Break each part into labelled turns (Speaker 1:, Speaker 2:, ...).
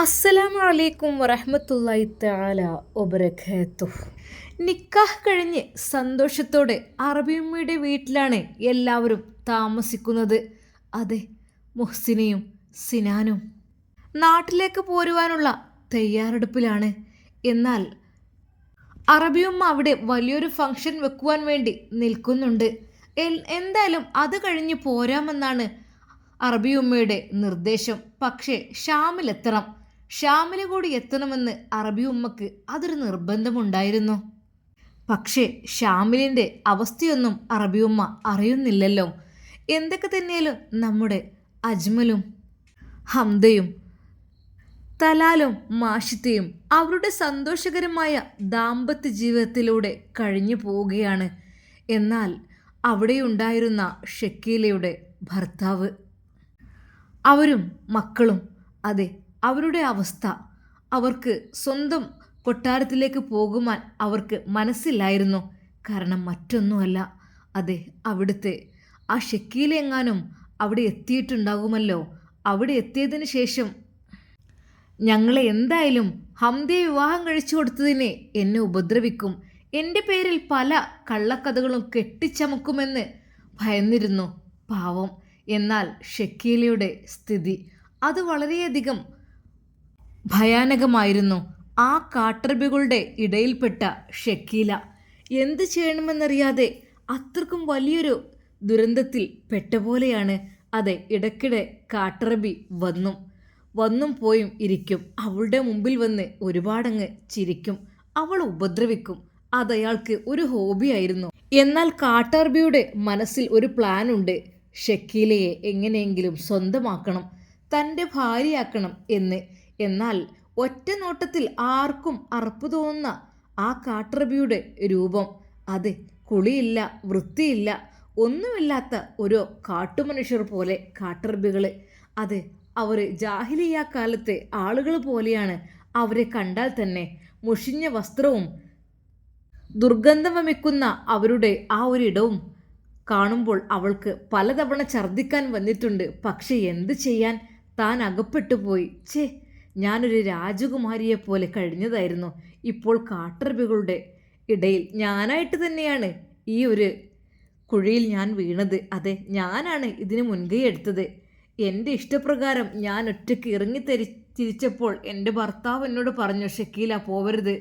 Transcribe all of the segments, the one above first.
Speaker 1: അസ്സലാമു അലൈക്കും വറഹ്മത്തുള്ളാഹി താല ഒബരഖേത്തു നിക്കാഹ് കഴിഞ്ഞ് സന്തോഷത്തോടെ അറബിയമ്മയുടെ വീട്ടിലാണ് എല്ലാവരും താമസിക്കുന്നത്. അതെ മുഹ്സിനയും സിനാനും. നാട്ടിലേക്ക് പോരുവാനുള്ള തയ്യാറെടുപ്പിലാണ്. എന്നാൽ അറബിയമ്മ അവിടെ വലിയൊരു ഫംഗ്ഷൻ വെക്കുവാൻ വേണ്ടി നിൽക്കുന്നുണ്ട്. എന്തായാലും അത് കഴിഞ്ഞ് പോരാമെന്നാണ് അറബിയമ്മയുടെ നിർദ്ദേശം. പക്ഷേ ഷാമിലെത്തണം. ഷാമിൽ കൂടി എത്തണമെന്ന് അറബി ഉമ്മക്ക് അതൊരു നിർബന്ധമുണ്ടായിരുന്നു. പക്ഷേ ഷ്യാമിലിന്റെ അവസ്ഥയൊന്നും അറബി ഉമ്മ അറിയുന്നില്ലല്ലോ. എന്തൊക്കെ തന്നെയാലും നമ്മുടെ അജ്മലും ഹംദയും തലാലും മാഷിത്തയും അവരുടെ സന്തോഷകരമായ ദാമ്പത്യ ജീവിതത്തിലൂടെ കഴിഞ്ഞു പോവുകയാണ്. എന്നാൽ അവിടെയുണ്ടായിരുന്ന ഷക്കീലയുടെ ഭർത്താവ്. അവരും മക്കളും അതെ അവരുടെ അവസ്ഥ അവർക്ക് സ്വന്തം കൊട്ടാരത്തിലേക്ക് പോകുവാൻ അവർക്ക് മനസ്സില്ലായിരുന്നു. കാരണം മറ്റൊന്നുമല്ല അതെ അവിടുത്തെ ആ ഷെക്കിയിലെങ്ങാനും അവിടെ എത്തിയിട്ടുണ്ടാകുമല്ലോ. അവിടെ എത്തിയതിന് ശേഷം ഞങ്ങളെ എന്തായാലും ഹംദയെ വിവാഹം കഴിച്ചു കൊടുത്തതിനെ എന്നെ ഉപദ്രവിക്കും. എന്റെ പേരിൽ പല കള്ളക്കഥകളും കെട്ടിച്ചമക്കുമെന്ന് ഭയന്നിരുന്നു. പാവം എന്നാൽ ഷക്കീലയുടെ സ്ഥിതി. അത് വളരെയധികം ഭയാനകമായിരുന്നു ആ കാട്ടറബികളുടെ ഇടയിൽപ്പെട്ട ഷക്കീല. എന്ത് ചെയ്യണമെന്നറിയാതെ അത്രക്കും വലിയൊരു ദുരന്തത്തിൽ പെട്ട പോലെയാണ്. അതെ ഇടയ്ക്കിടെ കാട്ടറബി വന്നും. വന്നും പോയും ഇരിക്കും. അവളുടെ മുമ്പിൽ വന്ന് ഒരുപാടങ്ങ് ചിരിക്കും. അവൾ ഉപദ്രവിക്കും. അത് അയാൾക്ക് ഒരു ഹോബിയായിരുന്നു എന്നാൽ കാട്ടർബിയുടെ മനസ്സിൽ ഒരു പ്ലാൻ ഉണ്ട്. ഷക്കീലയെ എങ്ങനെയെങ്കിലും സ്വന്തമാക്കണം തന്റെ ഭാര്യയാക്കണം എന്ന്. എന്നാൽ ഒറ്റ നോട്ടത്തിൽ ആർക്കും അറപ്പ് തോന്നുന്ന ആ കാട്ടറബിയുടെ രൂപം. അതെ കുളിയില്ല വൃത്തിയില്ല ഒന്നുമില്ലാത്ത ഒരു കാട്ടുമനുഷ്യർ പോലെ കാട്ടറബികൾ അതെ അവർ ജാഹിലിയ കാലത്തെ ആളുകൾ പോലെയാണ് അവരെ കണ്ടാൽ തന്നെ മുഷിഞ്ഞ വസ്ത്രവും ദുർഗന്ധം വമിക്കുന്ന അവരുടെ ആ ഒരു ഇടവും കാണുമ്പോൾ അവൾക്ക് പലതവണ ഛർദ്ദിക്കാൻ വന്നിട്ടുണ്ട്. പക്ഷെ എന്ത് ചെയ്യാൻ? താൻ അകപ്പെട്ടു പോയി ഛേ ഞാനൊരു രാജകുമാരിയെ പോലെ കഴിഞ്ഞതായിരുന്നു ഇപ്പോൾ കാട്ടറബികളുടെ ഇടയിൽ. ഞാനായിട്ട് തന്നെയാണ് ഈ ഒരു കുഴിയിൽ ഞാൻ വീണത്. അതെ ഞാനാണ് ഇതിന് മുൻകൈ എടുത്തത്. എന്റെ ഇഷ്ടപ്രകാരം ഞാൻ ഒറ്റയ്ക്ക് ഇറങ്ങി തരി തിരിച്ചപ്പോൾ എന്റെ ഭർത്താവ് എന്നോട് പറഞ്ഞു ഷക്കീല പോവരുത്.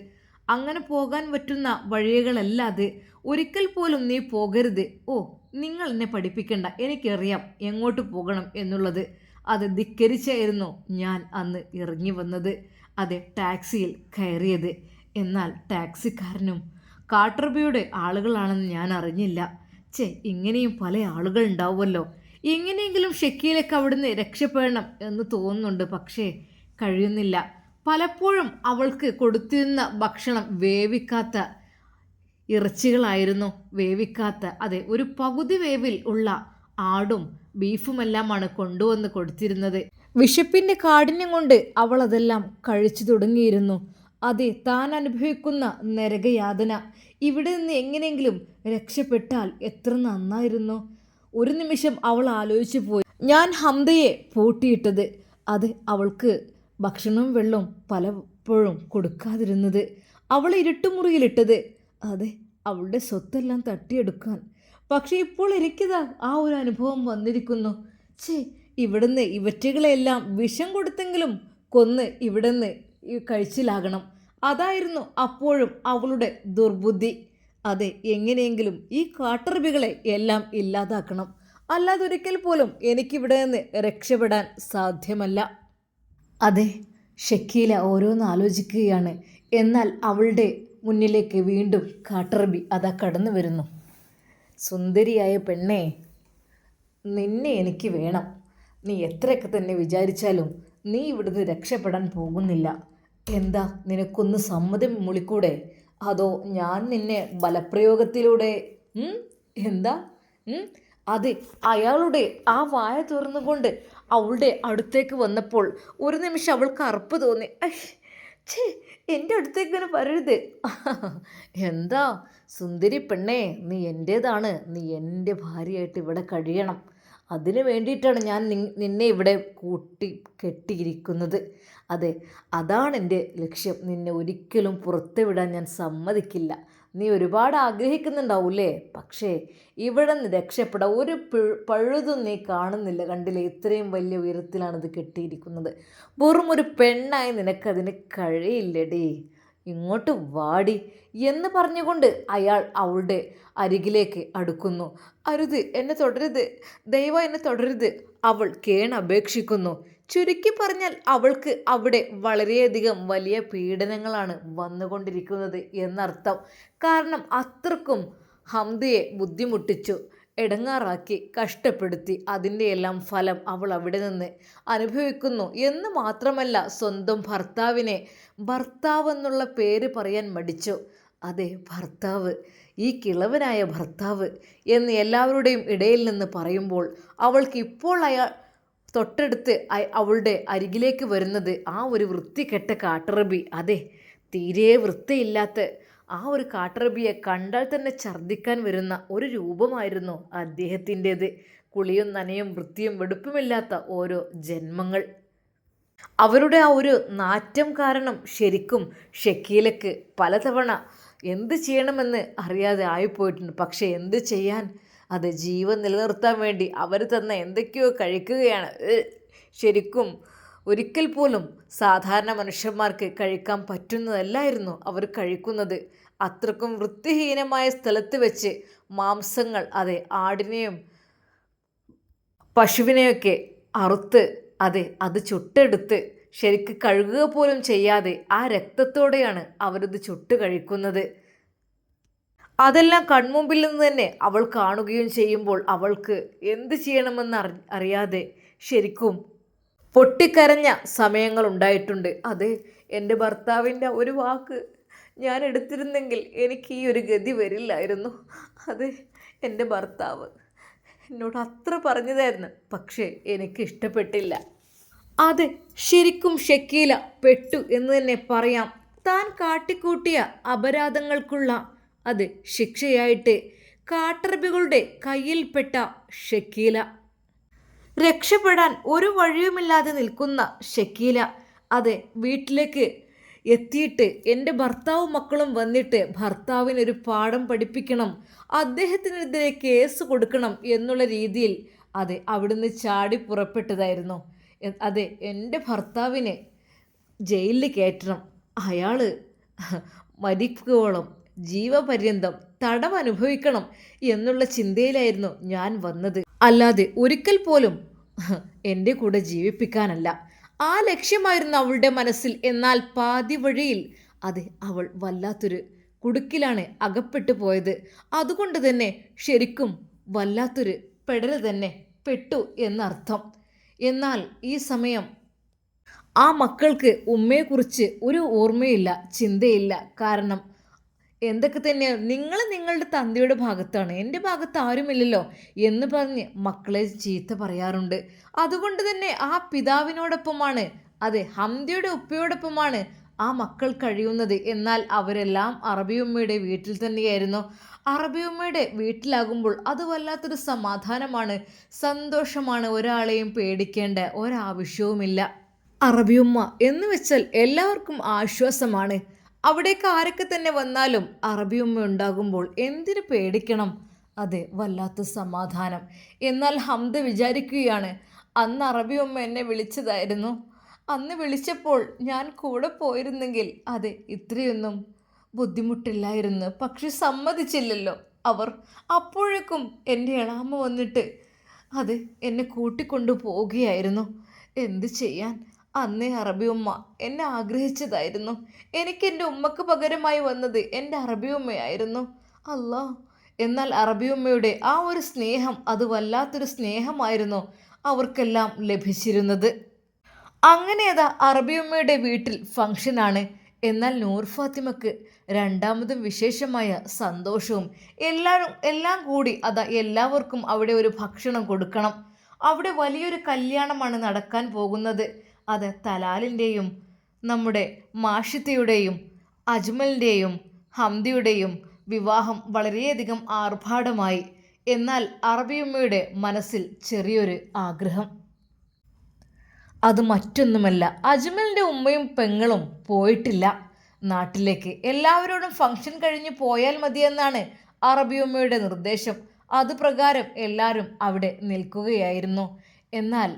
Speaker 1: അങ്ങനെ പോകാൻ പറ്റുന്ന വഴികളല്ല അത്. ഒരിക്കൽ പോലും നീ പോകരുത്. ഓ നിങ്ങൾ എന്നെ പഠിപ്പിക്കണ്ട. എനിക്കറിയാം എങ്ങോട്ട് പോകണം എന്നുള്ളത്. അത് ധിക്കരിച്ചായിരുന്നു ഞാൻ അന്ന് ഇറങ്ങി വന്നത്. അത് ടാക്സിയിൽ കയറിയത്. എന്നാൽ ടാക്സിക്കാരനും കാട്ടർബിയുടെ ആളുകളാണെന്ന് ഞാൻ അറിഞ്ഞില്ല. ചേ ഇങ്ങനെയും പല ആളുകൾ ഉണ്ടാവുമല്ലോ. എങ്ങനെയെങ്കിലും ഷെക്കിയിലേക്ക് അവിടുന്ന് രക്ഷപ്പെടണം എന്ന് തോന്നുന്നുണ്ട് പക്ഷേ കഴിയുന്നില്ല. പലപ്പോഴും അവൾക്ക് കൊടുത്തിരുന്ന ഭക്ഷണം വേവിക്കാത്ത ഇറച്ചികളായിരുന്നു. വേവിക്കാത്ത അതെ ഒരു പകുതി വേവിൽ ഉള്ള ആടും ബീഫുമെല്ലാമാണ് കൊണ്ടുവന്ന് കൊടുത്തിരുന്നത്. വിശപ്പിന്റെ കാഠിന്യം കൊണ്ട് അവൾ അതെല്ലാം കഴിച്ചു തുടങ്ങിയിരുന്നു. അതെ താൻ അനുഭവിക്കുന്ന നരകയാതന. ഇവിടെ നിന്ന് എങ്ങനെയെങ്കിലും രക്ഷപ്പെട്ടാൽ എത്ര നന്നായിരുന്നു. ഒരു നിമിഷം അവൾ ആലോചിച്ചു പോയി. ഞാൻ ഹംദയെ പൂട്ടിയിട്ടത്. അത് അവൾക്ക് ഭക്ഷണവും വെള്ളവും പലപ്പോഴും കൊടുക്കാതിരുന്നത്. അവൾ ഇരുട്ടുമുറിയിലിട്ടത്. അതെ അവളുടെ സ്വത്തെല്ലാം തട്ടിയെടുക്കാൻ പക്ഷേ ഇപ്പോൾ എനിക്കിതാ ആ ഒരു അനുഭവം വന്നിരിക്കുന്നു. ഛേ ഇവിടുന്ന് ഇവറ്റകളെല്ലാം വിഷം കൊടുത്തെങ്കിലും കൊന്ന് ഇവിടുന്ന് കഴിച്ചിലാകണം. അതായിരുന്നു അപ്പോഴും അവളുടെ ദുർബുദ്ധി. അതെ എങ്ങനെയെങ്കിലും ഈ കാട്ടറബികളെ എല്ലാം ഇല്ലാതാക്കണം. അല്ലാതെ ഒരിക്കൽ പോലും എനിക്കിവിടെ നിന്ന് രക്ഷപ്പെടാൻ സാധ്യമല്ല. അതെ ഷക്കീല ഓരോന്ന് ആലോചിക്കുകയാണ്. എന്നാൽ അവളുടെ മുന്നിലേക്ക് വീണ്ടും കാട്ടറബി അതാ കടന്നു വരുന്നു സുന്ദരിയായ പെണ്ണേ നിന്നെ എനിക്ക് വേണം. നീ എത്രയൊക്കെ തന്നെ വിചാരിച്ചാലും നീ ഇവിടുന്ന് രക്ഷപ്പെടാൻ പോകുന്നില്ല. എന്താ നിനക്കൊന്ന് സമ്മതം മുളിക്കൂടെ? അതോ ഞാൻ നിന്നെ ബലപ്രയോഗത്തിലൂടെ എന്താ അത് അയാളുടെ ആ വായ തുറന്നുകൊണ്ട് അവളുടെ അടുത്തേക്ക് വന്നപ്പോൾ ഒരു നിമിഷം അവൾക്ക് അറപ്പ് തോന്നി. "ഐ, ഛേ എന്റെ അടുത്തേക്ക് ഇങ്ങനെ വരരുത്. എന്താ സുന്ദരി പെണ്ണേ നീ എന്റേതാണ് നീ എന്റെ ഭാര്യയായിട്ട് ഇവിടെ കഴിയണം. അതിനു വേണ്ടിയിട്ടാണ് ഞാൻ നിന്നെ ഇവിടെ കൂട്ടി കെട്ടിയിരിക്കുന്നത്. അതെ അതാണ് എന്റെ ലക്ഷ്യം. നിന്നെ ഒരിക്കലും പുറത്തു വിടാൻ ഞാൻ സമ്മതിക്കില്ല. നീ ഒരുപാട് ആഗ്രഹിക്കുന്നുണ്ടാവൂലേ പക്ഷേ ഇവിടെ നിന്ന് രക്ഷപ്പെടാൻ ഒരു പിഴ- പഴുതും നീ കാണുന്നില്ല. കണ്ടില്ലേ ഇത്രയും വലിയ ഉയരത്തിലാണിത് കെട്ടിയിരിക്കുന്നത്. വെറും ഒരു പെണ്ണായി നിനക്കതിന് കഴിയില്ലടി. ഇങ്ങോട്ട് വാടി എന്ന് പറഞ്ഞുകൊണ്ട് അയാൾ അവളുടെ അരികിലേക്ക് അടുക്കുന്നു. അരുത് എന്നെ തുടരുത്. ദൈവം എന്നെ തുടരുത്. അവൾ കേണപേക്ഷിക്കുന്നു. ചുരുക്കി പറഞ്ഞാൽ അവൾക്ക് അവിടെ വളരെയധികം വലിയ പീഡനങ്ങളാണ് വന്നുകൊണ്ടിരിക്കുന്നത് എന്നർത്ഥം. കാരണം അത്രക്കും ഹംദയെ ബുദ്ധിമുട്ടിച്ചു. ഇടങ്ങാറാക്കി കഷ്ടപ്പെടുത്തി. അതിന്റെ എല്ലാം ഫലം അവൾ അവിടെ നിന്ന് അനുഭവിക്കുന്നു. എന്ന് മാത്രമല്ല സ്വന്തം ഭർത്താവിനെ ഭർത്താവ് എന്നുള്ള പേര് പറയാൻ മടിച്ചു. അതെ ഭർത്താവ്. ഈ കിളവനായ ഭർത്താവ് എന്ന് എല്ലാവരുടെയും ഇടയിൽ നിന്ന് പറയുമ്പോൾ അവൾക്ക് ഇപ്പോൾ അയാൾ തൊട്ടടുത്ത് അവളുടെ അരികിലേക്ക് വരുന്നത് ആ ഒരു വൃത്തികെട്ട കാട്ടറബി. അതെ തീരെ വൃത്തിയില്ലാത്ത ആ ഒരു കാട്ടറബിയെ കണ്ടാൽ തന്നെ ഛർദ്ദിക്കാൻ വരുന്ന ഒരു രൂപമായിരുന്നു അദ്ദേഹത്തിന്റേത്. കുളിയും നനയും വൃത്തിയും വെടുപ്പുമില്ലാത്ത ഓരോ ജന്മങ്ങൾ. അവരുടെ ആ ഒരു നാറ്റം കാരണം ശരിക്കും ഷക്കീലക്ക് പലതവണ എന്ത് ചെയ്യണമെന്ന് അറിയാതെ ആയിപ്പോയിട്ടുണ്ട്. പക്ഷേ എന്ത് ചെയ്യാൻ? അത് ജീവൻ നിലനിർത്താൻ വേണ്ടി അവർ തന്നെ എന്തൊക്കെയോ കഴിക്കുകയാണ്. ശരിക്കും ഒരിക്കൽ പോലും സാധാരണ മനുഷ്യന്മാർക്ക് കഴിക്കാൻ പറ്റുന്നതല്ലായിരുന്നു അവർ കഴിക്കുന്നത്. അത്രക്കും വൃത്തിഹീനമായ സ്ഥലത്ത് വെച്ച് മാംസങ്ങൾ അതെ ആടിനെയും പശുവിനെയൊക്കെ അറുത്ത് അതെ അത് ചുട്ടെടുത്ത് ശരിക്ക് കഴുകുക പോലും ചെയ്യാതെ ആ രക്തത്തോടെയാണ് അവരത് ചുട്ട് കഴിക്കുന്നത്. അതെല്ലാം കൺമുമ്പിൽ നിന്ന് തന്നെ അവൾ കാണുകയും ചെയ്യുമ്പോൾ അവൾക്ക് എന്ത് ചെയ്യണമെന്ന് അറി അറിയാതെ ശരിക്കും പൊട്ടിക്കരഞ്ഞ സമയങ്ങൾ ഉണ്ടായിട്ടുണ്ട് അതെ എന്റെ ഭർത്താവിന്റെ ഒരു വാക്ക് ഞാൻ എടുത്തിരുന്നെങ്കിൽ എനിക്ക് ഈ ഒരു ഗതി വരില്ലായിരുന്നു. അത് എന്റെ ഭർത്താവ് എന്നോട് അത്ര പറഞ്ഞതായിരുന്നു പക്ഷേ എനിക്ക് ഇഷ്ടപ്പെട്ടില്ല. അത് ശരിക്കും ഷക്കീല പെട്ടു എന്ന് തന്നെ പറയാം. താൻ കാട്ടിക്കൂട്ടിയ അപരാധങ്ങൾക്കുള്ള അത് ശിക്ഷയായിട്ട് കാട്ടറബികളുടെ കയ്യിൽപ്പെട്ട ഷക്കീല. രക്ഷപ്പെടാൻ ഒരു വഴിയുമില്ലാതെ നിൽക്കുന്ന ഷക്കീല. അതെ വീട്ടിലേക്ക് എത്തിയിട്ട് എന്റെ ഭർത്താവും മക്കളും വന്നിട്ട് ഭർത്താവിനൊരു പാഠം പഠിപ്പിക്കണം അദ്ദേഹത്തിനെതിരെ കേസ് കൊടുക്കണം എന്നുള്ള രീതിയിൽ അതെ അവിടുന്ന് ചാടി പുറപ്പെട്ടതായിരുന്നു. അതെ എന്റെ ഭർത്താവിനെ ജയിലിൽ കയറ്റണം. അയാൾ മരിക്കുവോളം ജീവപര്യന്തം തടം അനുഭവിക്കണം എന്നുള്ള ചിന്തയിലായിരുന്നു ഞാൻ വന്നത്. അല്ലാതെ ഒരിക്കൽ പോലും എന്റെ കൂടെ ജീവിപ്പിക്കാനല്ല. ആ ലക്ഷ്യമായിരുന്നു അവളുടെ മനസ്സിൽ. എന്നാൽ പാതി വഴിയിൽ അതെ അവൾ വല്ലാത്തൊരു കുടുക്കിലാണ് അകപ്പെട്ടു പോയത്. അതുകൊണ്ട് തന്നെ ശരിക്കും വല്ലാത്തൊരു പെടൽ തന്നെ പെട്ടു എന്നർത്ഥം. എന്നാൽ ഈ സമയം ആ മക്കൾക്ക് ഉമ്മയെക്കുറിച്ച് ഒരു ഓർമ്മയില്ല ചിന്തയില്ല. കാരണം എന്തൊക്കെ തന്നെയാണ് നിങ്ങൾ നിങ്ങളുടെ തന്തയുടെ ഭാഗത്താണ്. എന്റെ ഭാഗത്ത് ആരുമില്ലല്ലോ എന്ന് പറഞ്ഞ് മക്കളെ ചീത്ത പറയാറുണ്ട്. അതുകൊണ്ട് തന്നെ ആ പിതാവിനോടൊപ്പമാണ് അതെ ഹംദിയുടെ ഉപ്പയോടൊപ്പമാണ് ആ മക്കൾ കഴിയുന്നത്. എന്നാൽ അവരെല്ലാം അറബിയമ്മയുടെ വീട്ടിൽ തന്നെയായിരുന്നു. അറബിയമ്മയുടെ വീട്ടിലാകുമ്പോൾ അത് വല്ലാത്തൊരു സമാധാനമാണ് സന്തോഷമാണ്. ഒരാളെയും പേടിക്കേണ്ട ഒരാവശ്യവുമില്ല. അറബിയമ്മ എന്ന് വെച്ചാൽ എല്ലാവർക്കും ആശ്വാസമാണ്. അവിടേക്ക് ആരൊക്കെ തന്നെ വന്നാലും അറബിയുമ്മ ഉണ്ടാകുമ്പോൾ എന്തിനു പേടിക്കണം? അതെ വല്ലാത്ത സമാധാനം. എന്നാൽ ഹംദ വിചാരിക്കുകയാണ് അന്ന് അറബിയുമ്മ എന്നെ വിളിച്ചതായിരുന്നു. അന്ന് വിളിച്ചപ്പോൾ ഞാൻ കൂടെ പോയിരുന്നെങ്കിൽ അതെ ഇത്രയൊന്നും ബുദ്ധിമുട്ടില്ലായിരുന്നു. പക്ഷെ സമ്മതിച്ചില്ലല്ലോ. അവർ അപ്പോഴേക്കും എന്റെ ഇളാമ്മ വന്നിട്ട് അത് എന്നെ കൂട്ടിക്കൊണ്ടു പോവുകയായിരുന്നു എന്ത് ചെയ്യാൻ? അന്നേ അറബി ഉമ്മ എന്നെ ആഗ്രഹിച്ചതായിരുന്നു. എനിക്ക് എന്റെ ഉമ്മക്ക് പകരമായി വന്നത് എന്റെ അറബി ഉമ്മയായിരുന്നു. അല്ലാ എന്നാൽ അറബി ഉമ്മയുടെ ആ ഒരു സ്നേഹം അത് വല്ലാത്തൊരു സ്നേഹമായിരുന്നു അവർക്കെല്ലാം ലഭിച്ചിരുന്നത്. അങ്ങനെ അതാ അറബിയമ്മയുടെ വീട്ടിൽ ഫംഗ്ഷനാണ് എന്നാൽ നൂർ ഫാത്തിമക്ക് രണ്ടാമതും വിശേഷമായ സന്തോഷവും എല്ലാവരും എല്ലാം കൂടി അതാ എല്ലാവർക്കും അവിടെ ഒരു ഭക്ഷണം കൊടുക്കണം. അവിടെ വലിയൊരു കല്യാണമാണ് നടക്കാൻ പോകുന്നത്. അത് തലാലിന്റെയും നമ്മുടെ മാഷിത്തയുടെയും അജ്മലിന്റെയും ഹംദിയുടെയും വിവാഹം വളരെയധികം ആർഭാടമായി. എന്നാൽ അറബിയമ്മയുടെ മനസ്സിൽ ചെറിയൊരു ആഗ്രഹം. അത് മറ്റൊന്നുമല്ല. അജ്മലിന്റെ ഉമ്മയും പെങ്ങളും പോയിട്ടില്ല. നാട്ടിലേക്ക് എല്ലാവരോടും ഫംഗ്ഷൻ കഴിഞ്ഞ് പോയാൽ മതിയെന്നാണ് അറബിയമ്മയുടെ നിർദ്ദേശം. അതുപ്രകാരം എല്ലാവരും അവിടെ നിൽക്കുകയായിരുന്നു. എന്നാൽ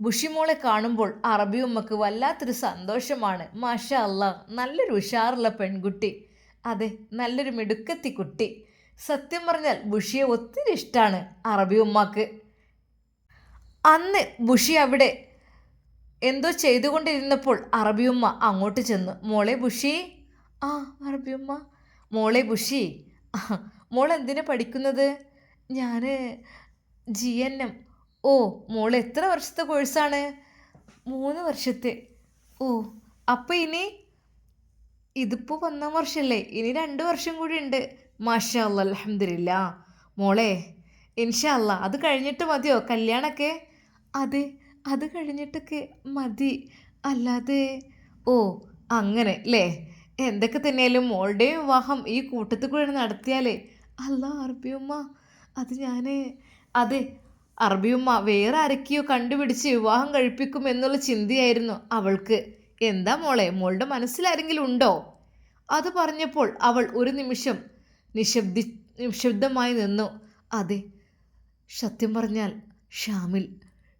Speaker 1: ബുഷിമോളെ കാണുമ്പോൾ അറബി ഉമ്മക്ക് വല്ലാത്തൊരു സന്തോഷമാണ്. മാഷ അല്ല നല്ലൊരു ഉഷാറുള്ള പെൺകുട്ടി. അതെ നല്ലൊരു മിടുക്കത്തി കുട്ടി. സത്യം പറഞ്ഞാൽ ബുഷിയെ ഒത്തിരി ഇഷ്ടമാണ് അറബിയമ്മക്ക് അന്ന് ബുഷി അവിടെ എന്തോ ചെയ്തുകൊണ്ടിരുന്നപ്പോൾ അറബി ഉമ്മ അങ്ങോട്ട് ചെന്നു. മോളെ ബുഷി. ആ അറബി ഉമ്മ. മോളെ ബുഷി. മോൾ എന്തിനാ പഠിക്കുന്നത്? ഞാൻ ജി എൻ എം. ഓ മോൾ എത്ര വർഷത്തെ കോഴ്സാണ്? മൂന്ന് വർഷത്തെ. ഓ അപ്പം ഇനി ഇതിപ്പോൾ ഒന്നാം വർഷമല്ലേ ഇനി രണ്ട് വർഷം കൂടി ഉണ്ട്. മാഷാ അലഹമില്ല മോളെ ഇൻഷാ അല്ലാ അത് കഴിഞ്ഞിട്ട് മതിയോ? കല്യാണമൊക്കെ അതെ അത് കഴിഞ്ഞിട്ടൊക്കെ മതി. അല്ലാതെ ഓ അങ്ങനെ അല്ലേ എന്തൊക്കെ തന്നെയാലും മോളുടെയും വിവാഹം ഈ കൂട്ടത്തിൽ കൂടെ നടത്തിയാലേ അല്ല അറബിയമ്മ അത് ഞാൻ അതെ അറബിയുമ്മ വേറെ ആരൊക്കെയോ കണ്ടുപിടിച്ച് വിവാഹം കഴിപ്പിക്കും എന്നുള്ള ചിന്തയായിരുന്നു അവൾക്ക്. എന്താ മോളെ മോളുടെ മനസ്സിലാരെങ്കിലും ഉണ്ടോ? അത് പറഞ്ഞപ്പോൾ അവൾ ഒരു നിമിഷം നിശബ്ദി നിശബ്ദമായി നിന്നു. അതെ സത്യം പറഞ്ഞാൽ ഷാമിൽ.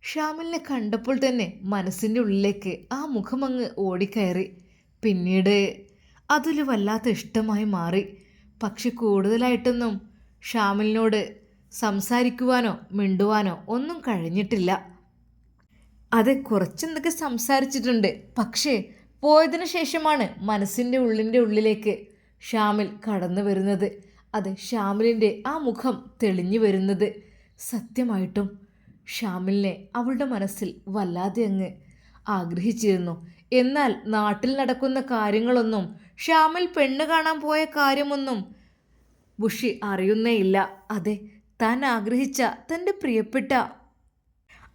Speaker 1: ഷാമിലിനെ കണ്ടപ്പോൾ തന്നെ മനസ്സിന്റെ ഉള്ളിലേക്ക് ആ മുഖമങ്ങ് ഓടിക്കയറി. പിന്നീട് അതൊരു വല്ലാത്ത ഇഷ്ടമായി മാറി. പക്ഷെ കൂടുതലായിട്ടൊന്നും ഷാമിലിനോട് സംസാരിക്കുവാനോ മിണ്ടുവാനോ ഒന്നും കഴിഞ്ഞിട്ടില്ല. അതെ കുറച്ചെന്തൊക്കെ സംസാരിച്ചിട്ടുണ്ട്. പക്ഷേ പോയതിനു ശേഷമാണ് മനസ്സിന്റെ ഉള്ളിന്റെ ഉള്ളിലേക്ക് ഷാമിൽ കടന്നു വരുന്നത്. അത് ഷാമിലിന്റെ ആ മുഖം തെളിഞ്ഞു വരുന്നത്. സത്യമായിട്ടും ഷാമിലിനെ അവളുടെ മനസ്സിൽ വല്ലാതെ അങ്ങ് ആഗ്രഹിച്ചിരുന്നു. എന്നാൽ നാട്ടിൽ നടക്കുന്ന കാര്യങ്ങളൊന്നും ഷാമിൽ പെണ്ണ് കാണാൻ പോയ കാര്യമൊന്നും ബുഷി അറിയുന്നേയില്ല അതെ താൻ ആഗ്രഹിച്ച തന്റെ പ്രിയപ്പെട്ട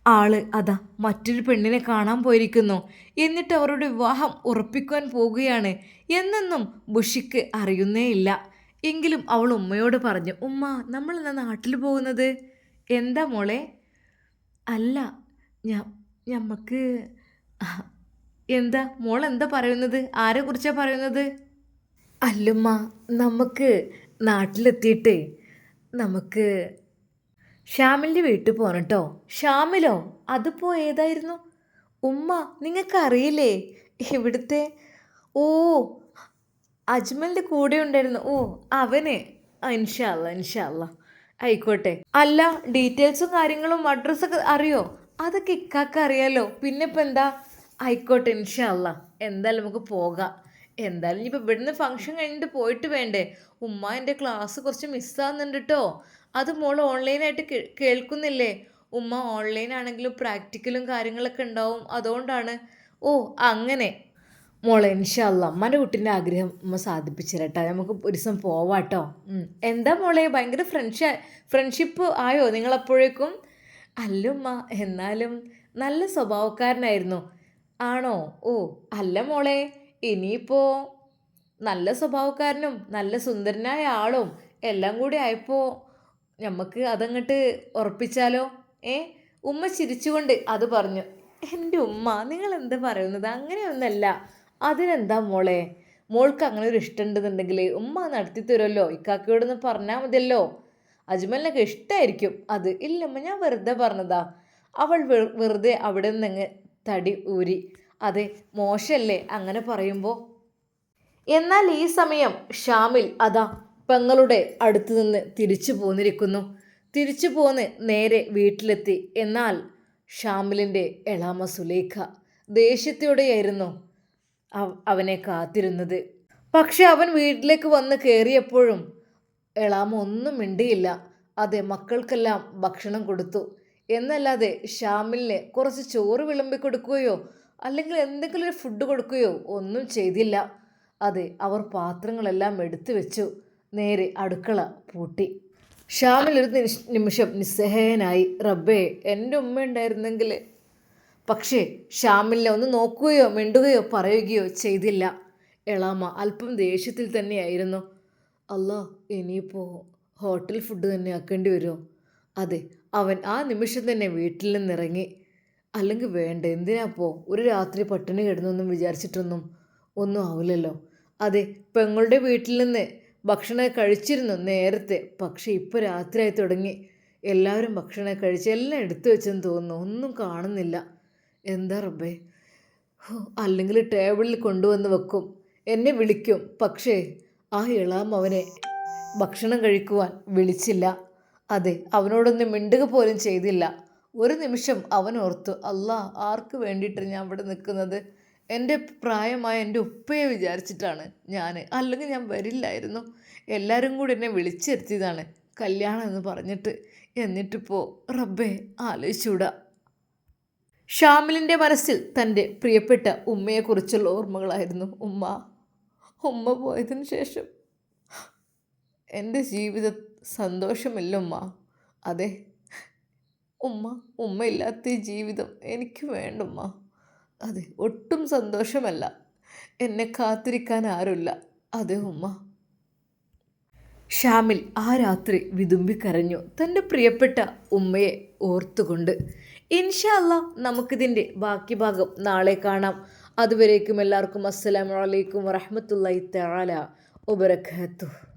Speaker 1: ആൾ അതാ മറ്റൊരു പെണ്ണിനെ കാണാൻ പോയിരിക്കുന്നു. എന്നിട്ട് അവരുടെ വിവാഹം ഉറപ്പിക്കാൻ പോകുകയാണ് എന്നൊന്നും ബുഷിക്ക് അറിയുന്നേയില്ല. എങ്കിലും അവൾ ഉമ്മയോട് പറഞ്ഞു ഉമ്മ നമ്മൾ എന്നാ നാട്ടിൽ പോകുന്നത്? എന്താ മോളെ? അല്ല ഞമ്മക്ക് എന്താ മോൾ എന്താ പറയുന്നത്? ആരെ കുറിച്ചാണ് പറയുന്നത്? അല്ലുമ്മ നമുക്ക് നാട്ടിലെത്തിയിട്ട് നമുക്ക് ശ്യാമിന്റെ വീട്ടിൽ പോകണം കേട്ടോ ശ്യാമിലോ അതിപ്പോൾ ഏതായിരുന്നു? ഉമ്മ നിങ്ങൾക്കറിയില്ലേ? ഇവിടുത്തെ ഓ അജ്മലിന്റെ കൂടെ ഉണ്ടായിരുന്നു. ഓ അവന്. അൻഷാല്ല അല്ലാ ആയിക്കോട്ടെ. അല്ല ഡീറ്റെയിൽസും കാര്യങ്ങളും അഡ്രസ്സൊക്കെ അറിയോ? അതൊക്കെ ഇക്കാക്ക് അറിയാലോ. പിന്നെ ഇപ്പം എന്താ ആയിക്കോട്ടെ ഇൻഷാല്ല എന്തായാലും നമുക്ക് പോകാം. എന്തായാലും ഇനിയിപ്പോൾ ഇവിടുന്ന് ഫംഗ്ഷൻ കഴിഞ്ഞിട്ട് പോയിട്ട് വേണ്ടേ? ഉമ്മ എന്റെ ക്ലാസ് കുറച്ച് മിസ്സാകുന്നുണ്ട് കേട്ടോ അത് മോൾ ഓൺലൈനായിട്ട് കേൾക്കുന്നില്ലേ? ഉമ്മ ഓൺലൈൻ ആണെങ്കിലും പ്രാക്ടിക്കലും കാര്യങ്ങളൊക്കെ ഉണ്ടാവും. അതുകൊണ്ടാണ്. ഓ അങ്ങനെ. മോളെ ഇൻഷല്ല അമ്മന്റെ കുട്ടീന്റെ ആഗ്രഹം ഉമ്മ സാധിപ്പിച്ചു തരട്ടെ നമുക്ക് ഒരു ദിവസം പോവാട്ടോ. എന്താ മോളെ ഭയങ്കര ഫ്രണ്ട്ഷ ഫ്രണ്ട്ഷിപ്പ് ആയോ നിങ്ങളപ്പോഴേക്കും? അല്ല ഉമ്മ എന്നാലും നല്ല സ്വഭാവക്കാരനായിരുന്നു. ആണോ? ഓ അല്ല മോളെ. ഇനിയിപ്പോൾ നല്ല സ്വഭാവക്കാരനും നല്ല സുന്ദരനായ ആളും എല്ലാം കൂടി ആയപ്പോൾ നമുക്ക് അതങ്ങട്ട് ഉറപ്പിച്ചാലോ? ഏ? ഉമ്മ ചിരിച്ചുകൊണ്ട് അത് പറഞ്ഞു. എന്റെ ഉമ്മ നിങ്ങൾ എന്താ പറയുന്നത്? അങ്ങനെയൊന്നല്ല. അതിനെന്താ മോളെ? മോൾക്ക് അങ്ങനെ ഒരു ഇഷ്ടമുണ്ടെന്നുണ്ടെങ്കിൽ ഉമ്മ നടത്തി തരുമല്ലോ. ഇക്കാക്കയോടൊന്ന് പറഞ്ഞാൽ മതിയല്ലോ. അജ്മലിനൊക്കെ ഇഷ്ടമായിരിക്കും അത് ഇല്ലമ്മ ഞാൻ വെറുതെ പറഞ്ഞതാ. അവൾ വെറുതെ അവിടെ നിന്ന് തടി ഊരി. അതെ മോശമല്ലേ അങ്ങനെ പറയുമ്പോൾ എന്നാൽ ഈ സമയം ഷാമിൽ അതാ പെങ്ങളുടെ അടുത്തു നിന്ന് തിരിച്ചു പോന്നിരിക്കുന്നു. തിരിച്ചു പോന്ന് നേരെ വീട്ടിലെത്തി. എന്നാൽ ഷാമിലിന്റെ എളാമ സുലേഖ ദേഷ്യത്തോടെയായിരുന്നു അവ- അവനെ കാത്തിരുന്നത്. പക്ഷെ അവൻ വീട്ടിലേക്ക് വന്ന് കയറിയപ്പോഴും എളാമ ഒന്നും മിണ്ടിയില്ല. അതെ മക്കൾക്കെല്ലാം ഭക്ഷണം കൊടുത്തു. എന്നല്ലാതെ ഷാമിലിന് കുറച്ച് ചോറ് വിളമ്പി കൊടുക്കുകയോ അല്ലെങ്കിൽ എന്തെങ്കിലും ഒരു ഫുഡ് കൊടുക്കുകയോ ഒന്നും ചെയ്തില്ല. അതെ അവർ പാത്രങ്ങളെല്ലാം എടുത്തു വെച്ചു. നേരെ അടുക്കള പൂട്ടി. ഷാമിൽ ഒരു നിമിഷം നിസ്സഹായനായി റബ്ബേ എന്റെ ഉമ്മ ഉണ്ടായിരുന്നെങ്കിൽ. പക്ഷേ ഷ്യാമിലെ ഒന്ന് നോക്കുകയോ മിണ്ടുകയോ പറയുകയോ ചെയ്തില്ല. എളാമ അല്പം ദേഷ്യത്തിൽ തന്നെയായിരുന്നു. അല്ല ഇനിയിപ്പോൾ ഹോട്ടൽ ഫുഡ് തന്നെ ആക്കേണ്ടി വരുമോ? അതെ അവൻ ആ നിമിഷം തന്നെ വീട്ടിൽ നിന്നിറങ്ങി. അല്ലെങ്കിൽ വേണ്ട? എന്തിനാപ്പോ ഒരു രാത്രി പട്ടിണി കിടന്നൊന്നും വിചാരിച്ചിട്ടൊന്നും ഒന്നും ആവില്ലല്ലോ. അതെ പെങ്ങളുടെ വീട്ടിൽ നിന്ന് ഭക്ഷണം കഴിച്ചിരുന്നു നേരത്തെ. പക്ഷേ ഇപ്പോൾ രാത്രിയായി തുടങ്ങി. എല്ലാവരും ഭക്ഷണം കഴിച്ച് എല്ലാം എടുത്തു വെച്ചെന്ന് തോന്നുന്നു. ഒന്നും കാണുന്നില്ല. എന്താ റബ്ബേ? അല്ലെങ്കിൽ ടേബിളിൽ കൊണ്ടുവന്ന് വെക്കും. എന്നെ വിളിക്കും. പക്ഷേ ആ ഇളാം അവനെ ഭക്ഷണം കഴിക്കുവാൻ വിളിച്ചില്ല. അതെ അവനോടൊന്നും മിണ്ടുക പോലും ചെയ്തില്ല. ഒരു നിമിഷം അവൻ ഓർത്തു അല്ലാ ആർക്ക് വേണ്ടിയിട്ടാണ് ഞാൻ ഇവിടെ നിൽക്കുന്നത്? എന്റെ പ്രായമായ എന്റെ ഉപ്പയെ വിചാരിച്ചിട്ടാണ് ഞാൻ. അല്ലെങ്കിൽ ഞാൻ വരില്ലായിരുന്നു. എല്ലാവരും കൂടി എന്നെ വിളിച്ചിരുത്തിയതാണ് കല്യാണം എന്ന് പറഞ്ഞിട്ട്. എന്നിട്ടിപ്പോൾ റബ്ബേ ആലോചിച്ചൂടാ ഷാമിലിന്റെ മനസ്സിൽ തന്റെ പ്രിയപ്പെട്ട ഉമ്മയെക്കുറിച്ചുള്ള ഓർമ്മകളായിരുന്നു. ഉമ്മ ഉമ്മ പോയതിന് ശേഷം എന്റെ ജീവിത സന്തോഷമില്ല ഉമ്മ. അതെ ഉമ്മ ഉമ്മയില്ലാത്ത ഈ ജീവിതം എനിക്ക് വേണ്ടുമ്മ. അതെ ഒട്ടും സന്തോഷമല്ല. എന്നെ കാത്തിരിക്കാൻ ആരുമില്ല. അതെ ഉമ്മ. ഷാമിൽ ആ രാത്രി വിതുമ്പിക്കരഞ്ഞു തന്റെ പ്രിയപ്പെട്ട ഉമ്മയെ ഓർത്തുകൊണ്ട് ഇൻഷല്ല നമുക്കിതിന്റെ ബാക്കി ഭാഗം നാളെ കാണാം. അതുവരേക്കും എല്ലാവർക്കും അസ്സലാമു അലൈക്കും വറഹ്മത്തുള്ളാഹി തആല വബറകാതുഹു.